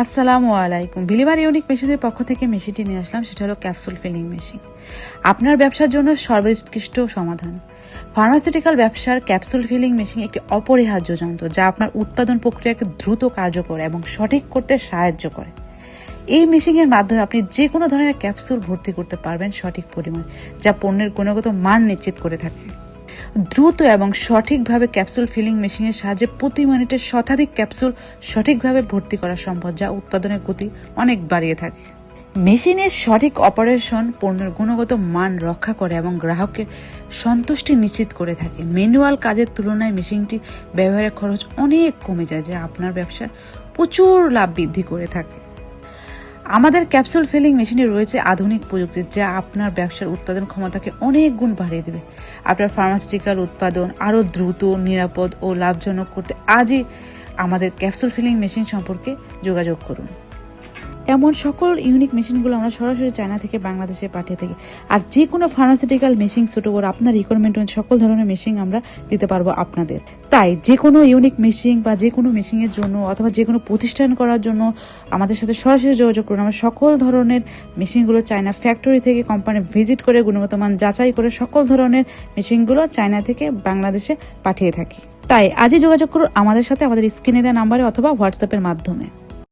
আসসালামু আলাইকুম। Believer unique মেশিনের পক্ষ থেকে মেশিনটি নিয়ে আসলাম, সেটা হলো ক্যাপসুল ফিলিং মেশিন আপনার ব্যবসার জন্য সর্বোৎকৃষ্ট সমাধান। ফার্মাসিউটিক্যাল ব্যবসার ক্যাপসুল ফিলিং মেশিন একটি অপরিহার্য যন্ত্র, যা আপনার উৎপাদন প্রক্রিয়াকে দ্রুত কার্যকর এবং সঠিক করতে সাহায্য করে। এই মেশিনের মাধ্যমে আপনি যে কোনো ধরনের ক্যাপসুল ভর্তি করতে পারবেন সঠিক পরিমাণ, যা পণ্যের গুণগত মান নিশ্চিত করে থাকে। দ্রুত এবং সঠিকভাবে ক্যাপসুল ফিলিং মেশিনের সাহায্যে প্রতি মিনিটে শতাধিক ক্যাপসুল সঠিকভাবে ভর্তি করা সম্ভব, যা উৎপাদনের গতি অনেক বাড়িয়ে থাকে। মেশিনের সঠিক অপারেশন পণ্যের গুণগত মান রক্ষা করে এবং গ্রাহকের সন্তুষ্টি নিশ্চিত করে থাকে। ম্যানুয়াল কাজের তুলনায় মেশিনটি ব্যবহারের খরচ অনেক কমে যায়, যা আপনার ব্যবসার প্রচুর লাভ বৃদ্ধি করে থাকে। আমাদের ক্যাপসুল ফিলিং মেশিনে রয়েছে আধুনিক প্রযুক্তি যা আপনার ব্যবসার উৎপাদন ক্ষমতাকে অনেক গুণ বাড়িয়ে দেবে। আপনার ফার্মাসিউটিক্যাল উৎপাদন আরও দ্রুত, নিরাপদ ও লাভজনক করতে আজই আমাদের ক্যাপসুল ফিলিং মেশিন সম্পর্কে যোগাযোগ করুন। এমন সকল ইউনিক মেশিনগুলো আমরা সরাসরি চায়না থেকে বাংলাদেশে পাঠিয়ে থাকি। আর যে কোনো ফার্মাসিউটিক্যাল মেশিন ছোটো বড় আপনার রিকোয়ারমেন্ট সকল ধরনের মেশিন আমরা দিতে পারব আপনাদের। তাই যে কোনো ইউনিক মেশিন বা যে কোনো মেশিনের জন্য অথবা যে কোনো প্রতিষ্ঠান করার জন্য আমাদের সাথে সরাসরি যোগাযোগ করুন। আমরা সকল ধরনের মেশিনগুলো চায়না ফ্যাক্টরি থেকে কোম্পানি ভিজিট করে গুণগত মান যাচাই করে সকল ধরনের মেশিনগুলো চায়না থেকে বাংলাদেশে পাঠিয়ে থাকি। তাই আজই যোগাযোগ করুন আমাদের সাথে, আমাদের স্ক্রিনে দেওয়া নাম্বারে অথবা হোয়াটসঅ্যাপের মাধ্যমে।